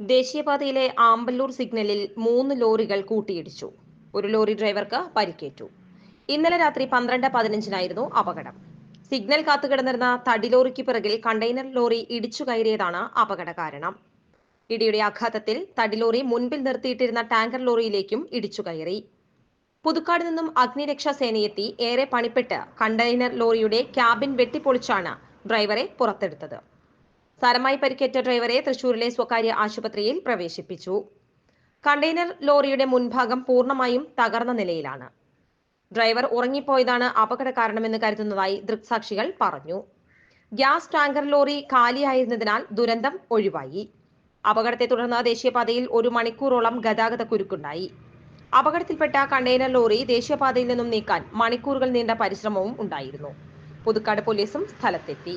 ദേശീയപാതയിലെ ആമ്പല്ലൂർ സിഗ്നലിൽ മൂന്ന് ലോറികൾ കൂട്ടിയിടിച്ചു. ഒരു ലോറി ഡ്രൈവർക്ക് പരിക്കേറ്റു. ഇന്നലെ രാത്രി പന്ത്രണ്ട് പതിനഞ്ചിനായിരുന്നു അപകടം. സിഗ്നൽ കാത്തുകിടന്നിരുന്ന തടിലോറിക്ക് പിറകിൽ കണ്ടെയ്നർ ലോറി ഇടിച്ചു കയറിയതാണ് അപകട കാരണം. ഇടിയുടെ ആഘാതത്തിൽ തടി ലോറി മുൻപിൽ നിർത്തിയിട്ടിരുന്ന ടാങ്കർ ലോറിയിലേക്കും ഇടിച്ചു കയറി. പുതുക്കാട് നിന്നും അഗ്നിരക്ഷാ സേനയെത്തി ഏറെ പണിപ്പെട്ട് കണ്ടെയ്നർ ലോറിയുടെ ക്യാബിൻ വെട്ടിപ്പൊളിച്ചാണ് ഡ്രൈവറെ പുറത്തെടുത്തത്. സാരമായി പരിക്കേറ്റ ഡ്രൈവറെ തൃശൂരിലെ സ്വകാര്യ ആശുപത്രിയിൽ പ്രവേശിപ്പിച്ചു. കണ്ടെയ്നർ ലോറിയുടെ മുൻഭാഗം പൂർണമായും തകർന്ന നിലയിലാണ്. ഡ്രൈവർ ഉറങ്ങിപ്പോയതാണ് അപകട കാരണമെന്ന് കരുതുന്നതായി ദൃക്സാക്ഷികൾ പറഞ്ഞു. ഗ്യാസ് ടാങ്കർ ലോറി കാലിയായിരുന്നതിനാൽ ദുരന്തം ഒഴിവായി. അപകടത്തെ തുടർന്ന് ദേശീയപാതയിൽ ഒരു മണിക്കൂറോളം ഗതാഗത കുരുക്കുണ്ടായി. അപകടത്തിൽപ്പെട്ട കണ്ടെയ്നർ ലോറി ദേശീയപാതയിൽ നിന്നും നീക്കാൻ മണിക്കൂറുകൾ നീണ്ട പരിശ്രമവും ഉണ്ടായിരുന്നു. പുതുക്കാട് പോലീസും സ്ഥലത്തെത്തി.